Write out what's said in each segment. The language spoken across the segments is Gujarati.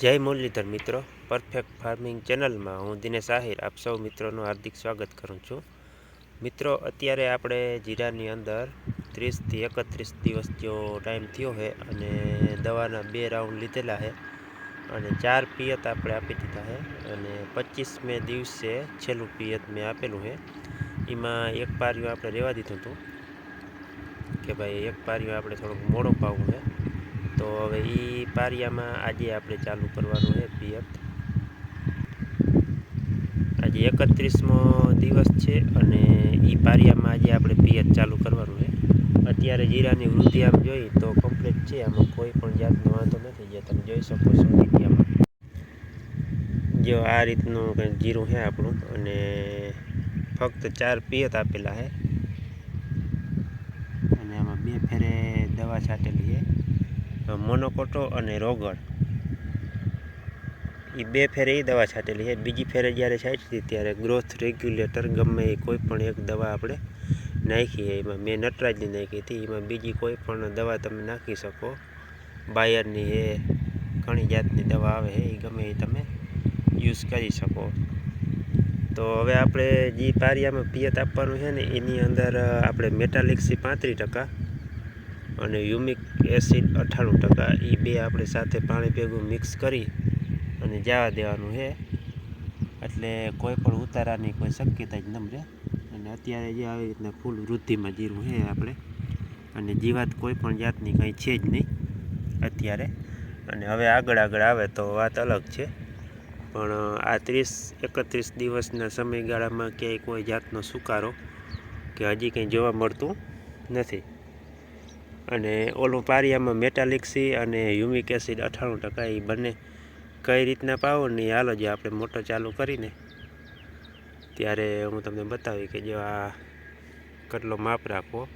જય મુરલીધર મિત્રો પરફેક્ટ ફાર્મિંગ ચેનલમાં હું દિનેશ આહિર, આપ સૌ મિત્રોનું હાર્દિક સ્વાગત કરું છું. મિત્રો, અત્યારે આપણે જીરાની અંદર ત્રીસથી એકત્રીસ દિવસ જેવો ટાઈમ થયો છે અને દવાના બે રાઉન્ડ લીધેલા છે અને ચાર પિયત આપણે આપી દીધા છે અને પચીસમે દિવસે છેલ્લું પિયત મેં આપેલું છે. એમાં એક પાર્યું આપણે રહેવા દીધું હતું કે ભાઈ, એક પાર્યું આપણે થોડુંક મોડો પાવું છે. તો હવે એ પારિયામાં આજે આપણે ચાલુ કરવાનું છે પિયત. આજે એકત્રીસમો દિવસ છે અને એ પારિયામાં આજે આપણે પિયત ચાલુ કરવાનું છે અત્યારે જીરાની વૃદ્ધિ આમ જોઈ તો કમ્પ્લીટ છે, આમાં કોઈ પણ જાતનો વાંધો નથી જે તમે જોઈ શકો છો મીડિયામાં. જો આ રીતનું કંઈક જીરું છે આપણું અને ફક્ત ચાર પિયત આપેલા છે અને આમાં બે ફેરે દવા છાંટેલી છે મોનોકોટો અને રોગળ. એ બે ફેરે એ દવા છાંટેલી છે. બીજી ફેરે જ્યારે છાંટી હતી ત્યારે ગ્રોથ રેગ્યુલેટર ગમે એ કોઈ પણ એક દવા આપણે નાખીએ. એમાં મેં નટરાજની નાખી હતી. એમાં બીજી કોઈ પણ દવા તમે નાખી શકો. બાયરની એ ઘણી જાતની દવા આવે છે. એ ગમે એ તમે યુઝ કરી શકો. તો હવે આપણે જે પારિયામાં પિયત આપવાનું છે ને, એની અંદર આપણે મેટાલિક્સી પાંત્રીસ ટકા અને યુમિક એસિડ અઠ્ઠાણું ટકા. એ બે આપણે સાથે પાણી ભેગું મિક્સ કરી અને જવા દેવાનું છે. એટલે કોઈ પણ ઉતારાની કોઈ શક્યતા જ ન રહે. અને અત્યારે જે આવી રીતના ફૂલ વૃદ્ધિમાં જીરું છે આપણે. અને જીવાત કોઈ પણ જાતની કંઈ છે જ નહીં અત્યારે. અને હવે આગળ આગળ આવે તો વાત અલગ છે. પણ આ ત્રીસ, એકત્રીસ દિવસના સમયગાળામાં ક્યાંય કોઈ જાતનો સુકારો કે હજી કંઈ જોવા મળતું નથી. અને ઓલું પારિયામાં મેટાલિક્સી અને હ્યુમિક એસિડ અઠ્ઠાણું ટકા એ બંને કઈ રીતના પાવો ને હાલો જે આપણે મોટો ચાલુ કરીને ત્યારે હું તમને બતાવી કે જો આ કેટલો માપ રાખવો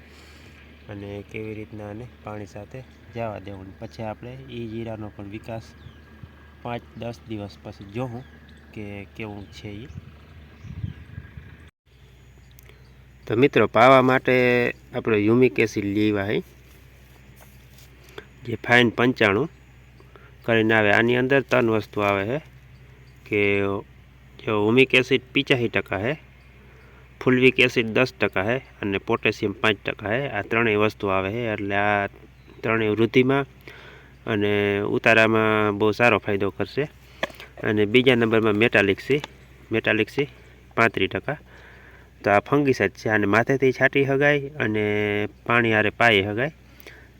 અને કેવી રીતના આને પાણી સાથે જવા દેવું પછી આપણે એ જીરાનો પણ વિકાસ પાંચ દસ દિવસ પછી જોઉં કે કેવું છે એ તો મિત્રો, પાવા માટે આપણે યુમિક એસિડ લેવા હોય જે ફાઇન પંચાણું કરીને આવે. આની અંદર ત્રણ વસ્તુ આવે છે કે જો હુમિક એસિડ પિચાસી ટકા છે, ફૂલવિક એસિડ દસ ટકા છે અને પોટેશિયમ પાંચ ટકા છે. આ ત્રણેય વસ્તુ આવે છે. એટલે આ ત્રણેય વૃદ્ધિમાં અને ઉતારામાં બહુ સારો ફાયદો કરશે. અને બીજા નંબરમાં મેટાલિક્સી મેટાલિક્સી પાંત્રીસ ટકા. તો આ ફંગીસાઇડ છે. આને માથેથી છાંટી હગાય અને પાણી હારે પાઈ શકાય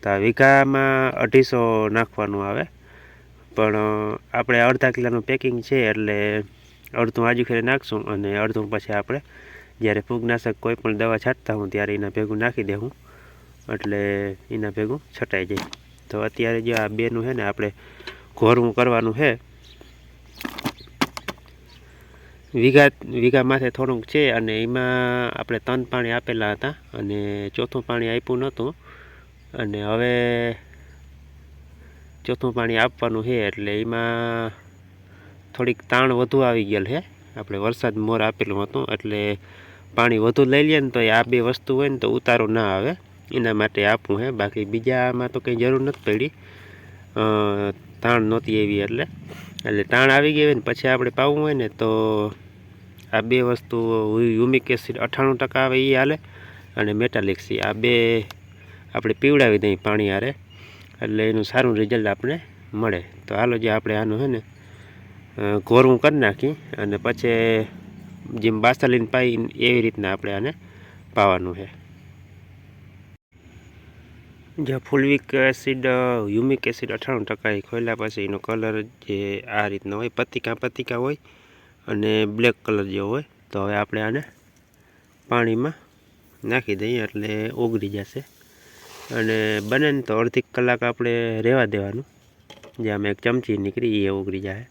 તો વીઘામાં અઢીસો નાખવાનું આવે. પણ આપણે અડધા કિલોનું પેકિંગ છે એટલે અડધું આજુ ખેરે નાખશું અને અડધું પછી આપણે જ્યારે ફૂગનાશક કોઈ પણ દવા છાંટતા હું ત્યારે એના ભેગું નાખી દેવું એટલે એના ભેગું છટાઈ જાય. તો અત્યારે જે આ બેનું છે ને, આપણે ઘોરવું કરવાનું છે. વીઘા વીઘા માથે થોડુંક છે અને એમાં આપણે ત્રણ પાણી આપેલા હતા અને ચોથું પાણી આપ્યું નહોતું. અને હવે ચોથું પાણી આપવાનું છે એટલે એમાં થોડીક તાણ વધુ આવી ગયેલ છે. આપણે વરસાદ મોર આપેલું હતું, એટલે પાણી વધુ લઈ લઈએ ને તો આ બે વસ્તુ હોય ને તો ઉતારો ના આવે. એના માટે આપવું છે. બાકી બીજામાં તો કંઈ જરૂર નથી પડી. તાણ નહોતી એવી એટલે. એટલે તાણ આવી ગઈ હોય ને પછી આપણે પાવું હોય ને તો આ બે વસ્તુ યુમિક એસિડ અઠ્ઠાણું ટકા આવે એ હાલે અને મેટાલિક્સી આ બે આપણે પીવડાવી દઈએ પાણી હારે, એટલે એનું સારું રિઝલ્ટ આપણે મળે. તો હાલો જે આપણે આનું છે ને ઘોરવું કરી નાખી અને પછી જેમ બાસાલીને પાઈ એવી રીતના આપણે આને પાવાનું છે જે ફૂલવિક એસિડ, હ્યુમિક એસિડ અઠાણું ટકા એ ખોલ્યા પછી એનો કલર જે આ રીતનો હોય, પતિકા પતિકા હોય અને બ્લેક કલર જેવો હોય, તો હવે આપણે આને પાણીમાં નાખી દઈએ એટલે ઓગળી જશે. અને બને ને તો અડધી કલાક આપણે રહેવા દેવાનું. જે આમ એક ચમચી નીકળી એ ઉગરી જાય.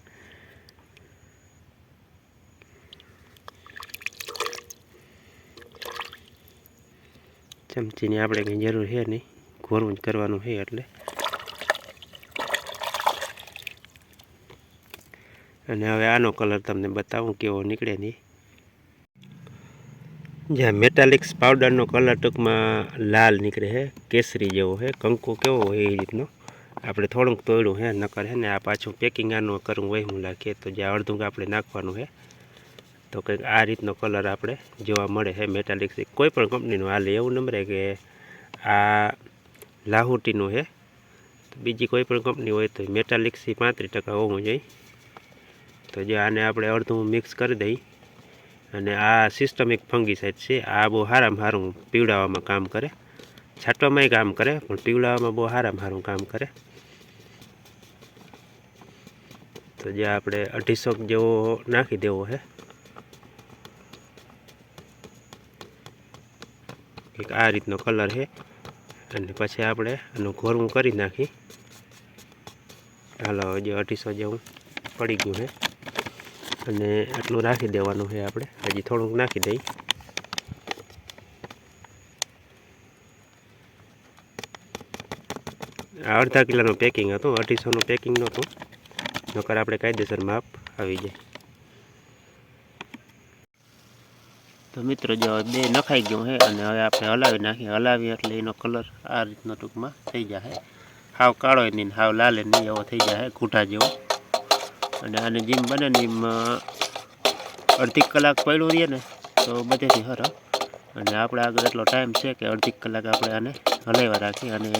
ચમચીની આપણે કંઈ જરૂર છે નહીં. ઘોરવું જ કરવાનું છે એટલે. અને હવે આનો કલર તમને બતાવું કેવો નીકળે નહીં. જ્યાં મેટાલિક્સ પાવડરનો કલર ટૂંકમાં લાલ નીકળે છે, કેસરી જેવો છે, કંકુ કેવો હોય એ રીતનો. આપણે થોડુંક તોડ્યું હે નકર હે ને આ પાછું પેકિંગ આનું કરવું હોય હું લાગીએ તો જે અડધું આપણે નાખવાનું છે. તો કંઈક આ રીતનો કલર આપણે જોવા મળે છે મેટાલિક્સ કોઈ પણ કંપનીનું હાલે, એવું નંબરે કે આ લાહુટીનું છે. બીજી કોઈ પણ કંપની હોય તો મેટાલિક્સી પાંત્રીસ ટકા હોવું જોઈએ. તો જે આને આપણે અડધું મિક્સ કરી દઈ અને આ સિસ્ટમિક ફંગીસાઇડ છે, આ બહુ સારામાં સારું પીવડાવવામાં કામ કરે. છાંટવામાંય કામ કરે, પણ પીવડાવવામાં બહુ સારામાં સારું કામ કરે. તો જે આપણે અઢીસો જેવો નાખી દેવો છે એક આ રીતનો કલર છે અને પછી આપણે આનું ઘોરવું કરી નાખી. હાલો જે અઢીસો જેવું પડી ગયું છે અને આટલું રાખી દેવાનું છે આપણે. હજી થોડુંક નાખી દઈ. અડધા કિલોનું પેકિંગ હતું, અઢીસોનું પેકિંગ નહોતું. નકર આપણે કાયદેસર માપ આવી જાય. તો મિત્રો જો બે નખાઈ ગયું છે અને હવે આપણે હલાવી નાખીએ. હલાવીએ એટલે એનો કલર આ રીતનો ટૂંકમાં થઈ જાય હાવ કાળો નહીં હાવ લાલે નહીં, એવો થઈ જાય ઘૂંટા જેવો. અને આને જેમ બને ને એમ અડધી કલાક પડ્યું રહીએ ને, તો બધેથી હર અને આપણે આગળ એટલો ટાઈમ છે કે અડધી કલાક આપણે આને હલાવ્યા રાખીએ અને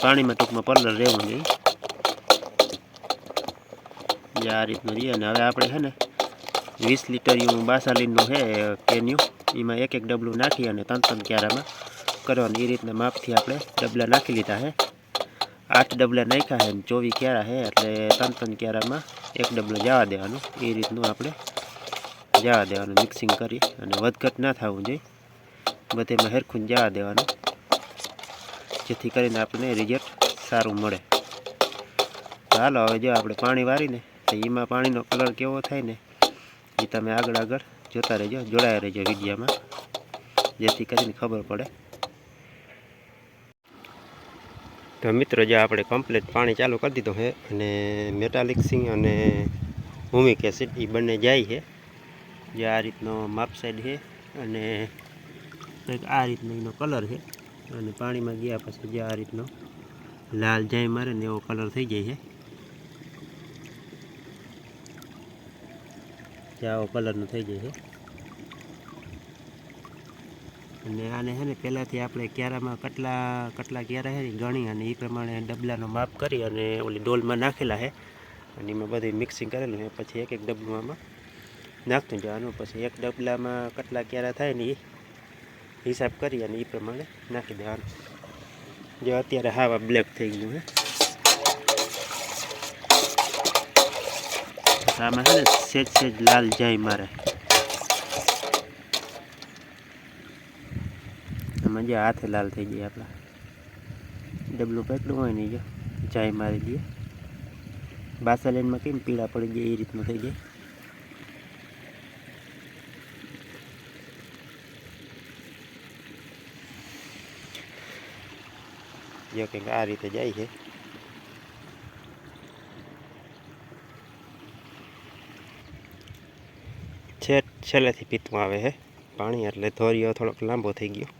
પાણીમાં ટૂંકમાં પલર રહેવું જોઈએ જે આ રીતનું રહીએ અને હવે આપણે છે ને, વીસ લીટરનું બાસાલીનનું છે કેન્યુ, એમાં એક એક ડબલું નાખી અને ત્રણ ત્રણ ક્યારામાં કરવાનું. એ રીતના માપથી આપણે ડબલા નાખી લીધા છે આઠ ડબલા નાખ્યા છે ચોવીસ ક્યારા છે એટલે ત્રણ ત્રણ ક્યારામાં એક ડબલું જવા દેવાનું. એ રીતનું આપણે જવા દેવાનું મિક્સિંગ કરી. અને વધઘટ ના થવું જોઈએ. બધેમાં હેરખું જવા દેવાનું. જેથી કરીને આપણને રિઝલ્ટ સારું મળે. હાલો, હવે જો આપણે પાણી વારીને, તો એમાં પાણીનો કલર કેવો થાય ને, એ તમે આગળ આગળ જોતા રહેજો, જોડાયા રહેજો વિડીયામાં. જેથી કરીને ખબર પડે. તો મિત્રો, જે આપણે કમ્પ્લીટ પાણી ચાલુ કરી દીધું છે અને મેટાલિક સિંગ અને હુમિક એસિડ એ બંને જાય છે. જે આ રીતનો માપ સાઈડ છે અને કંઈક આ રીતનો એનો કલર છે અને પાણીમાં ગયા પછી જે આ રીતનો લાલ જાય મારે ને એવો કલર થઈ જાય છે. જે આવો કલરનો થઈ જાય છે. અને આને છે ને પહેલાંથી આપણે ક્યારામાં કેટલા કેટલા ક્યારા છે ને ગણી અને એ પ્રમાણે ડબલાનો માપ કરી અને ઓલી ડોલમાં નાખેલા છે. અને એમાં બધું મિક્સિંગ કરેલું છે. પછી એક એક ડબલું આમાં નાખતું જવાનું પછી એક ડબલામાં કેટલા ક્યારા થાય ને એ હિસાબ કરી અને એ પ્રમાણે નાખી દેવાનું જે અત્યારે હાવા બ્લેક થઈ ગયું પછી આમાં છે ને સેજ સેજ લાલ જાય મારે. આમાં જે હાથે લાલ થઈ ગયા આપણા. ડબલું પેકડું હોય ને જો જાય મારી દઈએ. બાસાલેનમાં કેમ પીળા પડી જાય એ રીતનું થઈ જાય. જો કંઈક આ રીતે જાય છે. છેલ્લેથી પીતું આવે છે. પાણી એટલે ધોરિયો થોડોક લાંબો થઈ ગયો.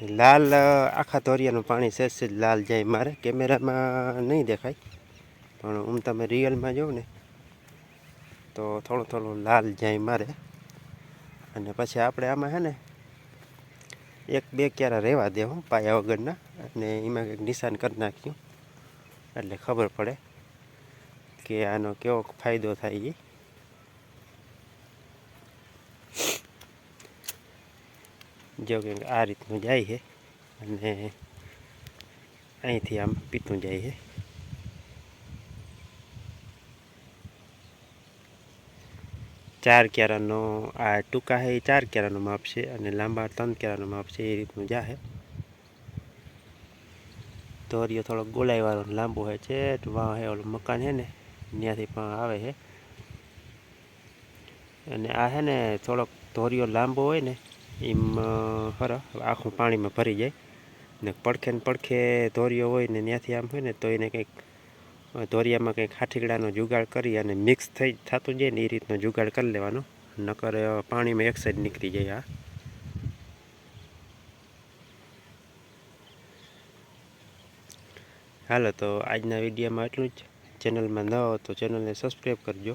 લાલ આખા ધોરિયાનું પાણી સહેજ સહેજ લાલ જાય મારે. કેમેરામાં નહીં દેખાય, પણ હું તમે રિયલમાં જોઉં ને, તો થોડું થોડું લાલ જાય મારે. અને પછી આપણે આમાં છે ને, એક બે ક્યારા રહેવા દેવું પાયા વગરના, અને એમાં કંઈક નિશાન કરી નાખ્યું. એટલે ખબર પડે કે આનો કેવો ફાયદો થાય છે જો કે આ રીતનું જાય છે. અને અહીંથી આમ પીતું જાય છે. ચાર કેરાનો આ ટૂંકા છે, એ ચાર કેરાનું માપ છે અને લાંબા ત્રણ કેરાનું માપ છે, એ રીતનું જાહે. ધોરીઓ થોડોક ગોલાઈવાળો લાંબો હોય છે વાં હે ઓલું મકાન છે ને, ત્યાંથી પણ આવે છે. અને આ છે ને થોડોક ધોરિયો લાંબો હોય ને એમ ખરા આખું પાણીમાં ભરી જાય. ને પડખે ને પડખે ધોરીઓ હોય ને ત્યાંથી આમ હોય ને, તો એને કંઈક ધોરિયામાં કંઈક હાઠીગડાનો જુગાડ કરી અને મિક્સ થઈ, થતું જાય ને એ રીતનો જુગાડ કરી લેવાનો. નકર પાણીમાં એક સાઈડ નીકળી જાય આ. હાલો, તો આજના વિડીયોમાં એટલું જ. ચેનલમાં ન હો તો ચેનલને સબસ્ક્રાઈબ કરજો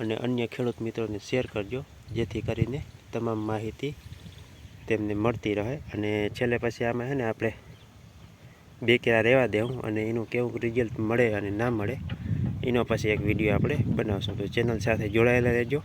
અને અન્ય ખેડૂત મિત્રોને શેર કરજો, જેથી કરીને તમામ માહિતી તેમને મળતી રહે અને છેલ્લે પછી આમાં છે ને આપણે બે કેરા રહેવા દેવું અને એનું કેવું રિઝલ્ટ મળે અને ના મળે, એનો પછી એક વીડિયો આપણે બનાવશું. તો ચેનલ સાથે જોડાયેલા રહેજો.